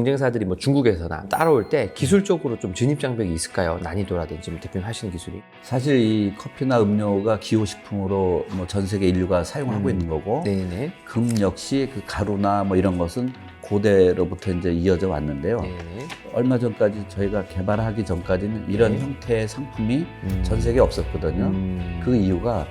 경쟁사들이 뭐 중국에서나 따라올 때 기술적으로 좀 진입 장벽이 있을까요? 난이도라든지 뭐 대표님 하시는 기술이. 사실 이 커피나 음료가 기호식품으로 뭐 전 세계 인류가 사용하고 음. 있는 거고 네네. 금 역시 그 가루나 뭐 이런 것은 고대로부터 이제 이어져 왔는데요. 네네. 얼마 전까지 저희가 개발하기 전까지는 이런 네. 형태의 상품이 음. 전 세계에 없었거든요. 음. 그 이유가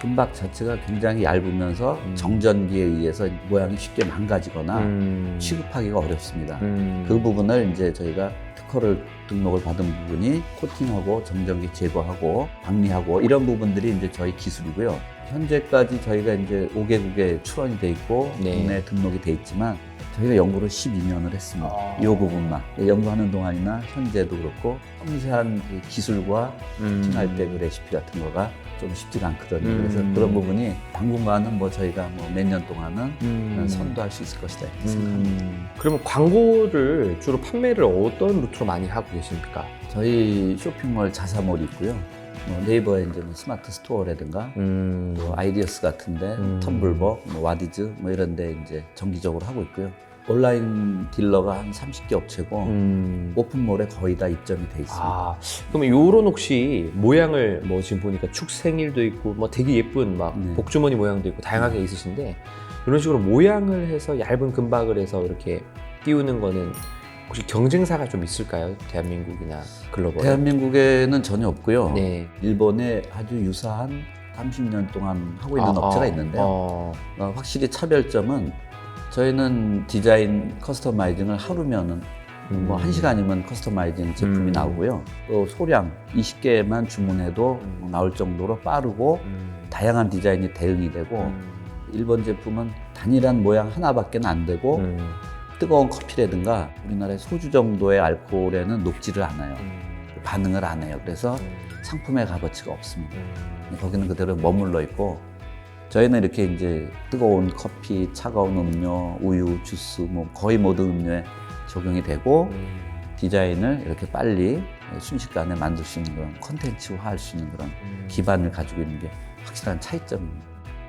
금박 자체가 굉장히 얇으면서 음. 정전기에 의해서 모양이 쉽게 망가지거나 음. 취급하기가 어렵습니다. 음. 그 부분을 이제 저희가 특허를 등록을 받은 부분이 코팅하고 정전기 제거하고 방리하고 이런 부분들이 이제 저희 기술이고요. 현재까지 저희가 이제 5개국에 출원이 돼 있고 네. 국내에 등록이 돼 있지만 저희가 연구를 12년을 했습니다. 아. 이 부분만 연구하는 동안이나 현재도 그렇고 섬세한 그 기술과 음. 코팅할 때 그 레시피 같은 거가 좀 쉽지가 않거든요. 음. 그래서 그런 부분이 당분간은 뭐 저희가 뭐 몇 년 동안은 음. 선도할 수 있을 것이다 이렇게 생각합니다. 음. 그러면 광고를 주로 판매를 어떤 루트로 많이 하고 계십니까? 저희 쇼핑몰 자사몰이 있고요. 뭐 네이버에 이제 뭐 스마트 스토어라든가 음. 뭐 아이디어스 같은데 음. 텀블벅, 뭐 와디즈 뭐 이런데 이제 정기적으로 하고 있고요. 온라인 딜러가 한 30개 업체고 음. 오픈몰에 거의 다 입점이 돼 있습니다. 아, 그러면 요런 혹시 모양을 뭐 지금 보니까 축 생일도 있고 뭐 되게 예쁜 막 네. 복주머니 모양도 있고 다양하게 있으신데 이런 식으로 모양을 해서 얇은 금박을 해서 이렇게 띄우는 거는 혹시 경쟁사가 좀 있을까요? 대한민국이나 글로벌? 대한민국에는 전혀 없고요. 네. 일본에 아주 유사한 30년 동안 하고 있는 아, 업체가 아, 있는데요. 어, 어, 확실히 차별점은 저희는 디자인 커스터마이징을 하루면은 음. 뭐한 시간이면 커스터마이징 제품이 음. 나오고요. 또 소량 20개만 주문해도 음. 나올 정도로 빠르고 음. 다양한 디자인이 대응이 되고 음. 일본 제품은 단일한 모양 하나밖에 안 되고 음. 뜨거운 커피라든가 우리나라의 소주 정도의 알코올에는 녹지를 않아요. 음. 반응을 안 해요. 그래서 음. 상품의 값어치가 없습니다. 음. 거기는 그대로 머물러 있고 저희는 이렇게 이제 뜨거운 커피, 차가운 음료, 우유, 주스 뭐 거의 모든 음료에 적용이 되고 음. 디자인을 이렇게 빨리 순식간에 만들 수 있는 그런 컨텐츠화 할 수 있는 그런 음. 기반을 가지고 있는 게 확실한 차이점입니다.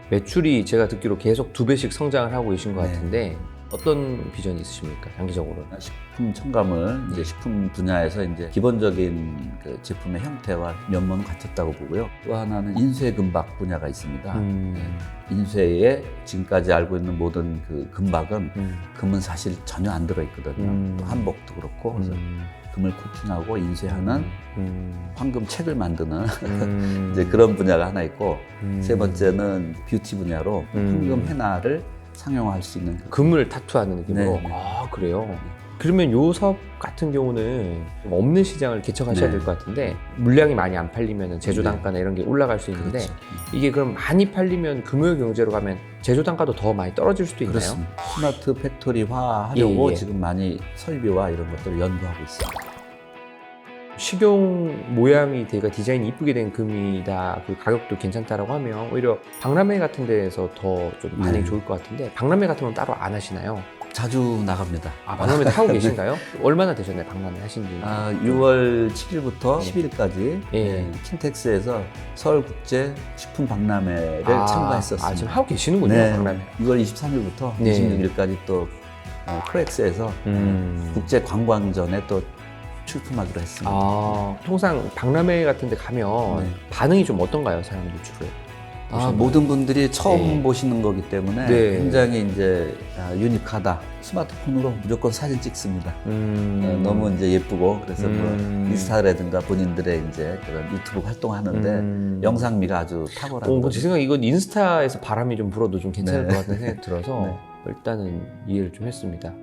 매출이 제가 듣기로 계속 두 배씩 성장을 하고 계신 것 네. 같은데 어떤 비전이 있으십니까? 장기적으로? 식품 첨가물 이제 식품 분야에서 이제 기본적인 그 제품의 형태와 면모는 갖췄다고 보고요. 또 하나는 인쇄 금박 분야가 있습니다. 음. 인쇄에 지금까지 알고 있는 모든 그 금박은 음. 금은 사실 전혀 안 들어 있거든요. 음. 한복도 그렇고 그래서 음. 금을 코팅하고 인쇄하는 음. 황금 책을 만드는 음. 이제 그런 분야가 하나 있고 음. 세 번째는 뷰티 분야로 음. 황금 henna를 상용화할 수 있는 그 금을 타투하는 느낌으로. 네, 네. 아 그래요. 그러면 요 사업 같은 경우는 좀 없는 시장을 개척하셔야 네. 될 것 같은데 물량이 많이 안 팔리면 제조 네. 단가나 이런 게 올라갈 수 있는데 그렇죠. 이게 그럼 많이 팔리면 금융 경제로 가면 제조 단가도 더 많이 떨어질 수도 있나요? 그렇습니다. 스마트 팩토리화 하려고 예, 예. 지금 많이 설비와 이런 것들을 연구하고 있습니다. 식용 모양이 되게 디자인이 이쁘게 된 금이다. 그 가격도 괜찮다라고 하면 오히려 박람회 같은 데에서 더 좀 반응이 네. 좋을 것 같은데 박람회 같은 건 따로 안 하시나요? 자주 나갑니다. 아 박람회 하고 계신가요? 얼마나 되셨나요? 박람회 하신 지? 아, 6월 7일부터 네. 10일까지 예. 킨텍스에서 서울국제 식품 박람회를 아, 참가했었습니다. 아, 지금 하고 계시는군요, 네, 박람회. 6월 23일부터 네. 26일까지 또 어, 크렉스에서 음. 국제 관광전에 또 출품하기로 했습니다. 아, 통상 박람회 같은 데 가면 네. 반응이 좀 어떤가요, 사람들 주로? 아, 보시면? 모든 분들이 처음 네. 보시는 거기 때문에 네. 굉장히 이제 아, 유니크하다. 스마트폰으로 무조건 사진 찍습니다. 음. 어, 너무 이제 예쁘고 그래서 음. 뭐 인스타라든가 본인들의 이제 그런 유튜브 활동하는데 음. 영상미가 아주 탁월한 어, 거죠. 제 생각 이건 인스타에서 바람이 좀 불어도 좀 괜찮을 네. 것 같은 생각이 들어서 네. 일단은 이해를 좀 했습니다.